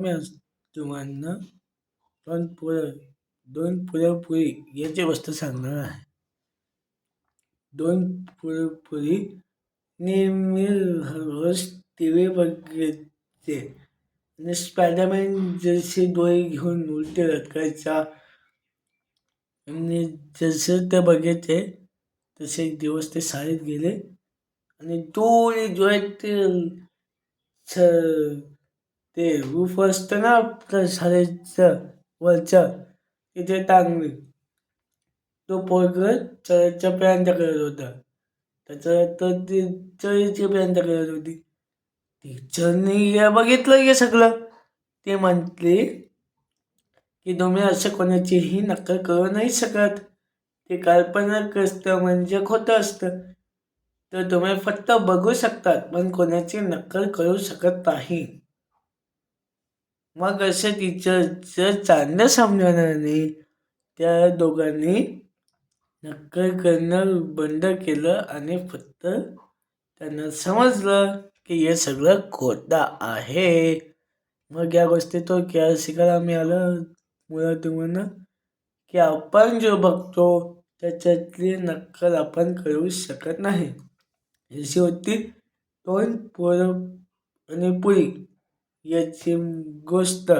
मी आज तुम्हाला दोन पुरण दोन पुरणपोळी याची वस्तू सांगणार आहे. दोन पुरणपोळी नेहमी रोज टी व्ही बघते आणि स्पायडरमॅन जसे डोळे घेऊन उलटे लटकायचा आणि जसं ते बघायचे तसे एक दिवस ते शाळेत गेले. आणि डोळे डोळ्यात ते छ ते रूफ असतं ना आपलं शाळेचं वरचं तिथे टांगले. तो पोरग चर्चा पर्यंत करत होता. त्याचं तर ती चळीची पर्यंत करत होती. टीचरने या बघितलं हे सगळं. ते म्हटले की तुम्ही असं कोणाचीही नक्कल करू नाही शकत. ते काल्पनिक असतं म्हणजे खोटं असतं. तर तुम्ही फक्त बघू शकतात पण कोणाची नक्कल करू शकत नाही. मग असं टीचरचं चांगलं समजवण्याने त्या दोघांनी नक्कल करणं बंद केलं आणि फक्त त्यांना समजलं की हे सगळं खोटा आहे. मग या गोष्टी तो क्या शिकायला मिळालं मुलं तुम्हाला की आपण जो बघतो त्याच्यातली नक्कल आपण करू शकत नाही. अशी होती दोन पोरं आणि पुरी. याची गोष्ट